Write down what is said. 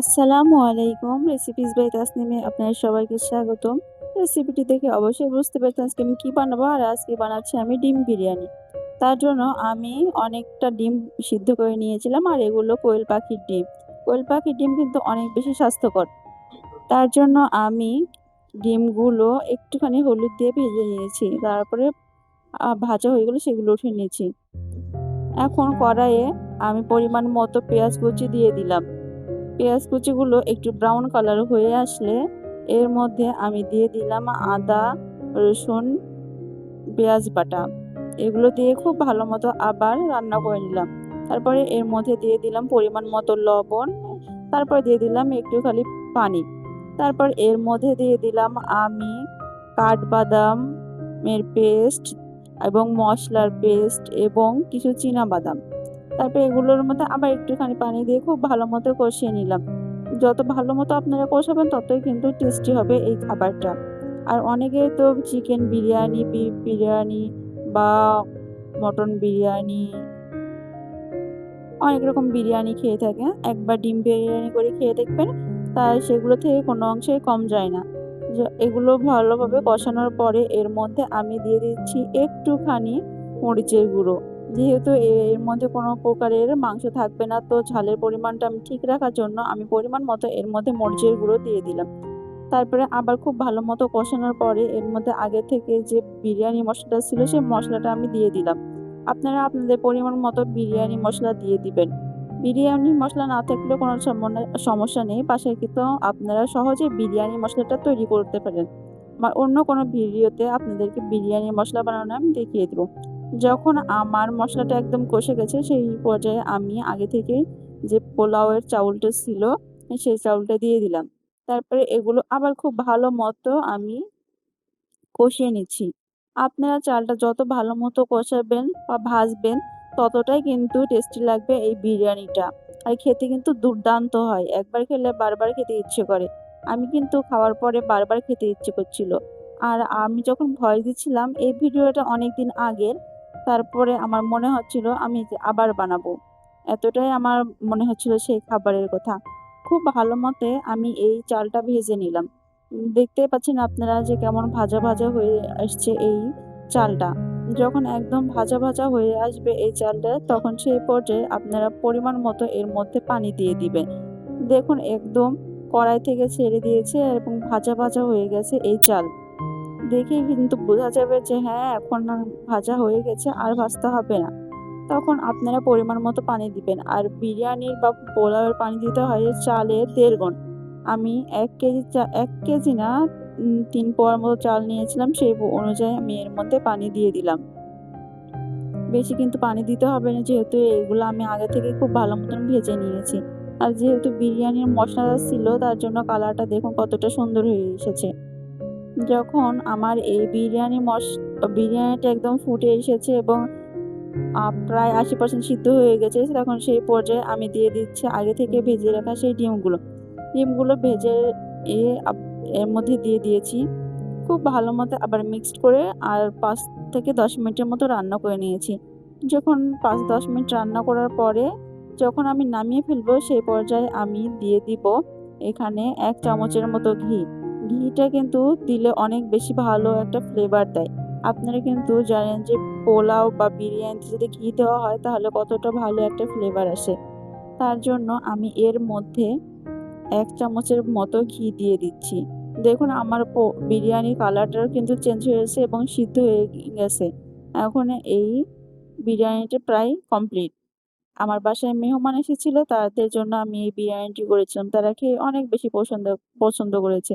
আসসালামু আলাইকুম recipes by তাসনিমে আপনাদের সবাইকে স্বাগতম। রেসিপিটি দেখে অবশ্যই বুঝতে পারছেন আজকে আমি কী বানাবো আর আজকে বানাচ্ছি আমি ডিম বিরিয়ানি। তার জন্য আমি অনেকটা ডিম সিদ্ধ করে নিয়েছিলাম আর এগুলো কোয়েল পাখির ডিম। কোয়েল পাখির ডিম কিন্তু অনেক বেশি স্বাস্থ্যকর। তার জন্য আমি ডিমগুলো একটুখানি হলুদ দিয়ে ভেজে নিয়েছি, তারপরে ভাজা হয়ে গেলো সেগুলো উঠে নিয়েছি। এখন কড়াইয়ে আমি পরিমাণ মতো পেঁয়াজ কুচি দিয়ে দিলাম। পেঁয়াজ কুচিগুলো একটু ব্রাউন কালার হয়ে আসলে এর মধ্যে আমি দিয়ে দিলাম আদা, রসুন, পেঁয়াজ বাটা। এগুলো দিয়ে খুব ভালো মতো আবার রান্না করে নিলাম। তারপরে এর মধ্যে দিয়ে দিলাম পরিমাণ মতো লবণ, তারপর দিয়ে দিলাম একটু খালি পানি। তারপর এর মধ্যে দিয়ে দিলাম আমি কাঠবাদাম এর পেস্ট এবং মশলার পেস্ট এবং কিছু চীনা বাদাম। তারপর এগুলোর মধ্যে আবার একটুখানি পানি দিয়ে খুব ভালো মতো কষিয়ে নিলাম। যত ভালো মতো আপনারা কষাবেন, ততই কিন্তু টেস্টি হবে এই খাবারটা। আর অনেকে তো চিকেন বিরিয়ানি বিফ বিরিয়ানি বা মটন বিরিয়ানি, অনেক রকম বিরিয়ানি খেয়ে থাকে একবার ডিম বিরিয়ানি করে খেয়ে দেখবেন তাই সেগুলো থেকে কোনো অংশেই কম যায় না। এগুলো ভালোভাবে কষানোর পরে এর মধ্যে আমি দিয়ে দিচ্ছি একটুখানি মরিচের গুঁড়ো। যেহেতু এর মধ্যে কোনো প্রকারের মাংস থাকবে না, তো ঝালের পরিমাণটা আমি ঠিক রাখার জন্য আমি পরিমাণ মতো এর মধ্যে মরিচের গুঁড়ো দিয়ে দিলাম। তারপরে আবার খুব ভালো মতো কষানোর পরে এর মধ্যে আগে থেকে যে বিরিয়ানি মশলাটা ছিল সেই মশলাটা আমি দিয়ে দিলাম। আপনারা আপনাদের পরিমাণ মতো বিরিয়ানি মশলা দিয়ে দিবেন। বিরিয়ানি মশলা না থাকলেও কোনো সমস্যা নেই। পাশে কিন্তু আপনারা সহজে বিরিয়ানি মশলাটা তৈরি করতে পারেন। আমার অন্য কোনো ভিডিওতে আপনাদেরকে বিরিয়ানি মশলা বানানো আমি দেখিয়ে দেবো। যখন আমার মশলাটা একদম কষে গেছে, সেই পর্যায়ে আমি আগে থেকে যে পোলাওয়ের চাউলটা ছিল, সেই চাউলটা দিয়ে দিলাম। তারপরে এগুলো আবার খুব ভালো মতো আমি কষিয়ে নিচ্ছি। আপনারা চালটা যত ভালো মতো কষাবেন বা ভাজবেন, ততটাই কিন্তু টেস্টি লাগবে এই বিরিয়ানিটা। আর খেতে কিন্তু দুর্দান্ত হয়। একবার খেলে বারবার খেতে ইচ্ছে করে। আমি কিন্তু খাওয়ার পরে বারবার খেতে ইচ্ছে করছিল। আর আমি যখন ভয় দিচ্ছিলাম, এই ভিডিওটা অনেক দিন আগের তারপরে আমার মনে হচ্ছিল আমি আবার বানাবো। এতটাই আমার মনে হচ্ছিল সেই খাবারের কথা। খুব ভালো মতে আমি এই চালটা ভেজে নিলাম। দেখতেই পাচ্ছেন আপনারা যে কেমন ভাজা ভাজা হয়ে আসছে এই চালটা। যখন একদম ভাজা ভাজা হয়ে আসবে এই চালটা, তখন সেই পর্যায়ে আপনারা পরিমাণ মতো এর মধ্যে পানি দিয়ে দিবেন। দেখুন, একদম কড়াই থেকে ছেড়ে দিয়েছে এবং ভাজা ভাজা হয়ে গেছে এই চাল। দেখেই কিন্তু বোঝা যাবে যে হ্যাঁ এখন ভাজা হয়ে গেছে, আর ভাজতে হবে না। তখন আপনারা পরিমাণ মতো পানি দিবেন। আর বিরিয়ানির বা পোলাওয়ের পানি দিতে হয় চালের দেড় গুণ। আমি এক কেজি এক কেজি না তিন পোয়ার মতো চাল নিয়েছিলাম, সেই অনুযায়ী আমি এর মধ্যে পানি দিয়ে দিলাম। বেশি কিন্তু পানি দিতে হবে না, যেহেতু এগুলো আমি আগে থেকে খুব ভালো মতন ভেজে নিয়েছি। আর যেহেতু বিরিয়ানির মশলা ছিল, তার জন্য কালারটা দেখুন কতটা সুন্দর হয়ে এসেছে। যখন আমার এই বিরিয়ানি মশ, বিরিয়ানিটা একদম ফুটে এসেছে এবং প্রায় আশি পার্সেন্ট সিদ্ধ হয়ে গেছে, তখন সেই পর্যায়ে আমি দিয়ে দিচ্ছি আগে থেকে ভেজে রাখা সেই ডিমগুলো। ডিমগুলো ভেজে এর মধ্যে দিয়ে দিয়েছি। খুব ভালো মতো আবার মিক্সড করে আর পাঁচ থেকে দশ মিনিটের মতো রান্না করে নিয়েছি। যখন পাঁচ দশ মিনিট রান্না করার পরে যখন আমি নামিয়ে ফেলব, সেই পর্যায়ে আমি দিয়ে দিব এখানে এক চামচের মতো ঘি। ঘিটা কিন্তু দিলে অনেক বেশি ভালো একটা ফ্লেভার দেয়। আপনারা কিন্তু জানেন যে পোলাও বা বিরিয়ানিতে যদি ঘি দেওয়া হয়, তাহলে কতটা ভালো একটা ফ্লেভার আসে। তার জন্য আমি এর মধ্যে এক চামচের মতো ঘি দিয়ে দিচ্ছি। দেখুন, আমার বিরিয়ানির কালারটাও কিন্তু চেঞ্জ হয়েছে এবং সিদ্ধ হয়ে গেছে। এখন এই বিরিয়ানিটা প্রায় কমপ্লিট আমার বাসায় মেহমান এসেছিল, তাদের জন্য আমি এই বিরিয়ানিটি করেছিলাম। তারা খেয়ে অনেক বেশি পছন্দ পছন্দ করেছে।